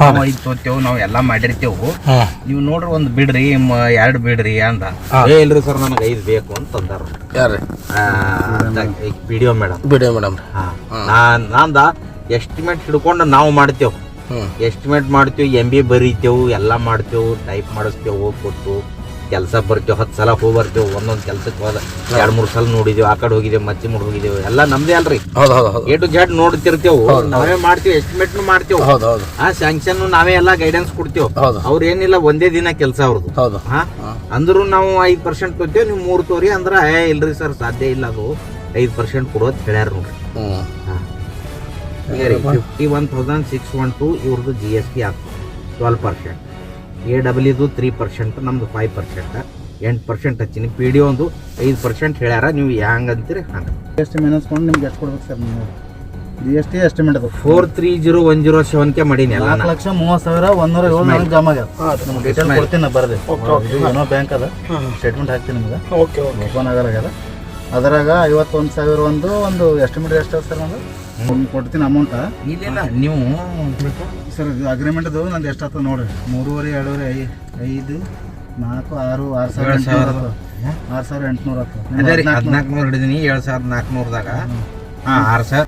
ನಾವು ಐದು ತೋತೇವು ನಾವು ಎಲ್ಲಾ ಮಾಡಿರ್ತೇವು. ನೀವು ನೋಡ್ರಿ ಒಂದ್ ಬಿಡ್ರಿ ಎರಡು ಎರಡ್ ಬಿಡ್ರಿ ಅಂದ. ಏ ಇಲ್ರಿ ಸರ್ ನನಗೆ ಐದು ಬೇಕು ಅಂತ ಅಂದಾರ ಯಾರು ವಿಡಿಯೋ ಮೇಡಮ್ ಬಿಡಿ ಮೇಡಮ್ ನಾಂದ ಎಸ್ಟಿಮೇಟ್ ಹಿಡ್ಕೊಂಡು ನಾವು ಮಾಡ್ತೇವೆ. ಎಸ್ಟಿಮೇಟ್ ಮಾಡ್ತೇವೆ ಎಂ ಬಿ ಬರೀತೇವು ಎಲ್ಲ ಮಾಡ್ತೇವು ಟೈಪ್ ಮಾಡಿಸ್ತೇವೆ ಹೋಗಿ ಕೊಟ್ಟು. ಕೆಲಸ ಬರ್ತೇವೆ ಹತ್ತು ಸಲ ಹೋಗಿ ಬರ್ತೇವೆ ಒಂದೊಂದು ಕೆಲ್ಸಕ್ಕೆ ಹೋದ ಎರಡು ಮೂರು ಸಲ ನೋಡಿದೇವೆ ಆ ಕಡೆ ಹೋಗಿದ್ದೇವೆ ಮಚ್ಚಿ ಮುಡ್ ಹೋಗಿದ್ದೇವೆ ಎಲ್ಲ ನಮ್ದೇ ಅಲ್ರಿ. ಹೌದು ಹೌದು ಹೌದು. ಎ ಟು ಜೆಡ್ ನೋಡ್ತಿರ್ತೇವೆ ನಾವೇ ಮಾಡ್ತೀವಿ ಎಸ್ಟಿಮೇಟ್ ಮಾಡ್ತೇವೆ ಹೌದು ಹೌದು. ಆ ಸ್ಯಾಂಕ್ಷನ್ ನಾವೇ ಎಲ್ಲ ಗೈಡೆನ್ಸ್ ಕೊಡ್ತೇವೆ ಹೌದು. ಅವ್ರ ಏನಿಲ್ಲ ಒಂದೇ ದಿನ ಕೆಲಸ ಅವ್ರದ್ದು ಹೌದು. ಹಾ? ಅಂದ್ರೂ ನಾವು ಐದು ಪರ್ಸೆಂಟ್ ತೊತ್ತೇವೆ ನೀವು ಮೂರು ತೋರಿ ಅಂದ್ರೆ ಏ ಇಲ್ರಿ ಸರ್ ಸಾಧ್ಯ ಇಲ್ಲ ಅದು. ಐದು ಪರ್ಸೆಂಟ್ ಕೊಡೋದು ಹೇಳ್ಯಾರ ನೋಡ್ರಿ. Fifty one thousand six one two ಇವ್ರದ್ದು ಜಿ ಎಸ್ ಟಿ ಆಗ್ತದೆ ಟ್ವೆಲ್ ಪರ್ಸೆಂಟ್ ಎ ಡಬ್ಲ್ಯೂದು ತ್ರೀ ಪರ್ಸೆಂಟ್ ನಮ್ದು ಫೈವ್ ಪರ್ಸೆಂಟ್ ಎಂಟು ಪರ್ಸೆಂಟ್ ಹಚ್ಚಿನಿ. ಪಿ ಡಿ ಒಂದು ಐದು ಪರ್ಸೆಂಟ್ ಹೇಳ್ಯಾರ. ನೀವು ಹ್ಯಾಂಗ ಅಂತೀರಿ? ಹಂಗೆ. ಜಿ ಎಸ್ ಟಿ ಮೈನಸ್ಕೊಂಡು ನಿಮ್ಗೆ ಎಷ್ಟು ಕೊಡ್ಬೇಕು ಸರ್ ನೀವು? ಜಿ ಎಸ್ ಟಿ ಎಸ್ಟಿಮೇಟ್ ಅದು. Four three zero one zero ಸೆವೆನ್ಗೆ ಮಾಡೀನಿ ಎಲ್ಲ ನಾಲ್ಕು ಲಕ್ಷ ಮೂವತ್ತು ಸಾವಿರ ಒಂದೂರ ಏಳು ನಾಲ್ಕು ಜಮಾ ಆಗ್ಯದ ನಿಮ್ಗೆ ಡೀಟೇಲ್ ಕೊಡ್ತೀನಿ ನಾ ಬರ್ರಿ ಇದು ಏನೋ ಬ್ಯಾಂಕ್ ಅದ. ಸ್ಟೇಟ್ಮೆಂಟ್ ಹಾಕ್ತೀನಿ ನಿಮ್ಗೆ. ಓಕೆ ಓಕೆ ಓಪನ್ ಆಗಲಾಗ್ಯದ ಅದರಾಗ ಐವತ್ತೊಂದು ಸಾವಿರ ಒಂದು ಒಂದು ಎಸ್ಟಿಮೇಟ್ ಎಷ್ಟು ಸರ್ ನಂದು? ಕೊಡ್ತೀನಿ ಅಮೌಂಟ ಇಲ್ಲ ನೀವು ಸರ್ ಅಗ್ರಿಮೆಂಟ್ದು ನಂದು ಎಷ್ಟು ಆಗ್ತದೆ ನೋಡ್ರಿ. ಮೂರುವರೆ ಎರಡೂವರೆ ಐ ಐದು ನಾಲ್ಕು ಆರು ಆರು ಸಾವಿರ ಸಾವಿರ. ಆರು ಸಾವಿರ ಎಂಟುನೂರ ಹತ್ತು ಅದೇ ರೀ ಹದಿನಾಲ್ಕು ನೂರು ಹಿಡಿದೀನಿ ಏಳು ಸಾವಿರದ ನಾಲ್ಕುನೂರದಾಗ. ಹಾಂ ಆರು ಸಾವಿರ.